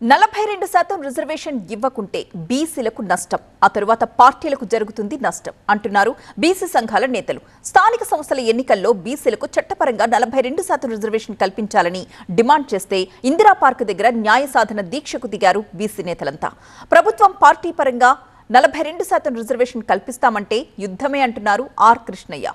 నలభై రెండు శాతం రిజర్వేషన్ ఇవ్వకుంటే బీసీలకు నష్టం ఆ తరువాత పార్టీలకు జరుగుతుంది నష్టం అంటున్నారు బీసీ సంఘాల నేతలు. స్థానిక సంస్థల ఎన్నికల్లో బీసీలకు చట్టపరంగా నలభై రెండు శాతం రిజర్వేషన్ కల్పించాలని డిమాండ్ చేస్తే ఇందిరా పార్క్ దగ్గర న్యాయ సాధన దీక్షకు దిగారు బీసీ నేతలంతా. ప్రభుత్వం పార్టీ పరంగా నలభై రెండు శాతం రిజర్వేషన్ కల్పిస్తామంటే యుద్ధమే అంటున్నారు ఆర్ కృష్ణయ్య.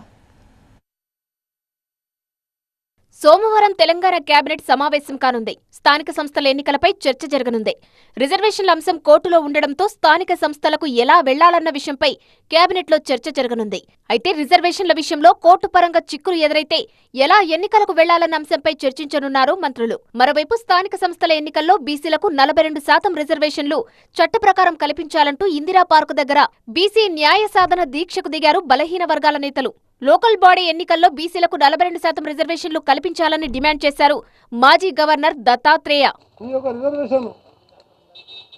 సోమవారం తెలంగాణ కేబినెట్ సమావేశం కానుంది. స్థానిక సంస్థల ఎన్నికలపై చర్చ జరగనుంది. రిజర్వేషన్ల అంశం కోర్టులో ఉండడంతో స్థానిక సంస్థలకు ఎలా వెళ్ళాలన్న విషయంపై కేబినెట్లో చర్చ జరగనుంది. అయితే రిజర్వేషన్ల విషయంలో కోర్టు పరంగా చిక్కులు ఎదురైతే ఎలా ఎన్నికలకు వెళ్ళాలన్న అంశంపై చర్చించనున్నారు మంత్రులు. మరోవైపు స్థానిక సంస్థల ఎన్నికల్లో బీసీలకు నలభై రెండు శాతం రిజర్వేషన్లు చట్ట ప్రకారం కల్పించాలంటూ ఇందిరా పార్కు దగ్గర బీసీ న్యాయ సాధన దీక్షకు దిగారు బలహీన వర్గాల నేతలు. లోకల్ బాడీ ఎన్నికల్లో బీసీలకు నలభై రెండు శాతం రిజర్వేషన్లు కల్పించాలని డిమాండ్ చేశారు. మాజీ గవర్నర్ దత్తాత్రేయ. ఈ యొక్క రిజర్వేషన్లు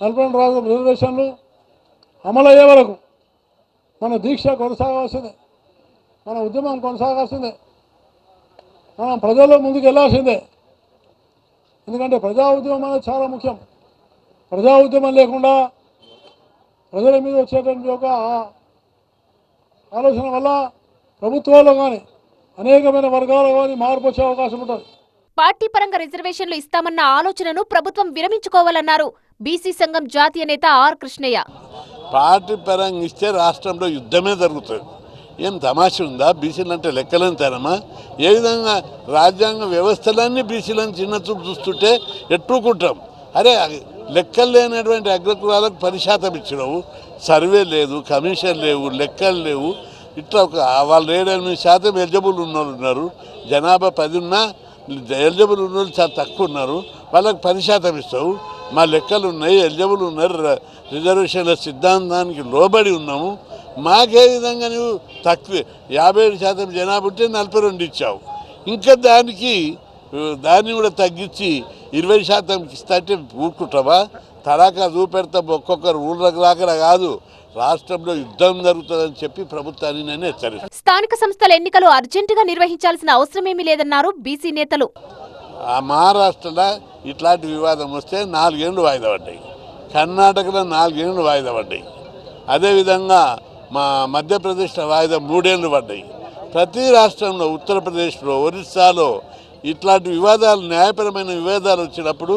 నలభై రాజు రిజర్వేషన్లు అమలయ్యే వరకు మన దీక్ష కొనసాగాల్సిందే మన ఉద్యమం కొనసాగాల్సిందే మనం ప్రజల్లో ముందుకు వెళ్ళాల్సిందే ఎందుకంటే ప్రజా ఉద్యమం అనేది చాలా ముఖ్యం. ప్రజా ఉద్యమం లేకుండా ప్రజల మీద వచ్చేటువంటి ఒక ఆలోచన వల్ల ప్రభుత్వాల్లో కానీ అనేకమైన వర్గాల్లో కానీ మార్పు వచ్చే అవకాశం ఉంటుంది. పార్టీ పరంగా రిజర్వేషన్లు ఇస్తామన్న ఆలోచనను ప్రభుత్వం విరమించుకోవాలన్నారు బీసీ సంఘం జాతీయ నేత ఆర్ కృష్ణయ్య. పార్టీ పరంగా ఇస్తే రాష్ట్రంలో యుద్ధమే జరుగుతుంది. ఏం తమాష ఉందా? బీసీలు అంటే లెక్కలేని తరమా? ఏ విధంగా రాజ్యాంగ వ్యవస్థలన్నీ బీసీలను చిన్న చూపు చూస్తుంటే ఎట్టుకుంటాం అరే లెక్కలు లేనటువంటి అగ్రకులాలకు పది శాతం ఇచ్చినావు. సర్వే లేదు కమిషన్ లేవు లెక్కలు లేవు. ఇట్లా ఒక వాళ్ళు ఏడు ఎనిమిది శాతం ఎలిజిబుల్ ఉన్న వాళ్ళు ఉన్నారు. జనాభా పది ఉన్నా ఎలిజిబుల్ ఉన్న వాళ్ళు చాలా తక్కువ ఉన్నారు. వాళ్ళకి పది శాతం ఇస్తావు. మా లెక్కలు ఉన్నాయి ఎలిజిబుల్ ఉన్నారు. రిజర్వేషన్ల సిద్ధాంతానికి లోబడి ఉన్నాము. మాకే విధంగా నువ్వు తక్కువ. యాభై ఏడు శాతం జనాభా ఉంటే నలభై రెండు ఇచ్చావు. ఇంకా దానికి దాన్ని కూడా తగ్గించి ఇరవై శాతం ఇస్తాంటే ఊరుకుంటావా? తడాకా చూపెడతాం ఒక్కొక్కరు ఊళ్ళకి రాకరా కాదు. రాష్ట్రంలో యుద్ధం జరుగుతుందని చెప్పి ప్రభుత్వాన్ని నేను హెచ్చరిస్తాను. స్థానిక సంస్థల ఎన్నికలు అర్జెంటుగా నిర్వహించాల్సిన అవసరమేమీ లేదన్నారు బీసీ నేతలు. ఆ మహారాష్ట్రలో ఇట్లాంటి వివాదం వస్తే నాలుగేళ్ళు వాయిదా పడ్డాయి. కర్ణాటకలో నాలుగేళ్ళు వాయిదా పడ్డాయి. అదేవిధంగా మా మధ్యప్రదేశ్లో వాయిదా మూడేళ్ళు పడ్డాయి. ప్రతి రాష్ట్రంలో ఉత్తరప్రదేశ్లో ఒరిస్సాలో ఇట్లాంటి వివాదాలు న్యాయపరమైన వివాదాలు వచ్చినప్పుడు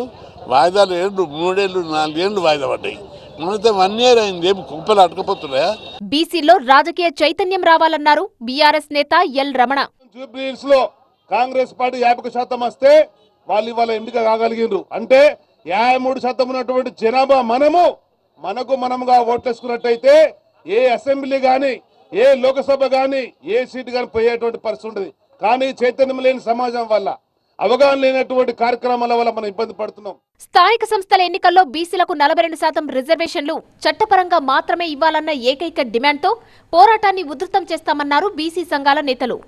వాయిదాలు ఏళ్ళు మూడేళ్ళు నాలుగేళ్ళు వాయిదా పడ్డాయి. వన్ ఇయర్ అయింది ఏం కుప్పలు అటకపోతున్నాయా బీసీలో రాజకీయ చైతన్యం రావాలన్నారు బీఆర్ఎస్ నేత ఎల్ రమణ. జూబ్లీహిల్స్లో కాంగ్రెస్ పార్టీ యాభై శాతం వస్తే వాళ్ళు ఇవాళ ఎంపిక కాగలిగినరు. అంటే యాభై మూడు శాతం ఉన్నటువంటి జనాభా మనము మనకు మనముగా ఓట్లేసుకున్నట్టయితే ఏ అసెంబ్లీ గాని ఏ లోకసభ గాని ఏ సీటు గాని పోయేటువంటి పరిస్థితి ఉంటుంది కానీ చైతన్యం లేని సమాజం వల్ల అవగాహన లేనటువంటి కార్యక్రమాల వల్ల మనం ఇబ్బంది పడుతున్నాం. స్థానిక సంస్థల ఎన్నికల్లో బీసీలకు నలభై రెండు శాతం రిజర్వేషన్లు చట్టపరంగా మాత్రమే ఇవ్వాలన్న ఏకైక డిమాండ్తో పోరాటాన్ని ఉధృతం చేస్తామన్నారు బీసీ సంఘాల నేతలు.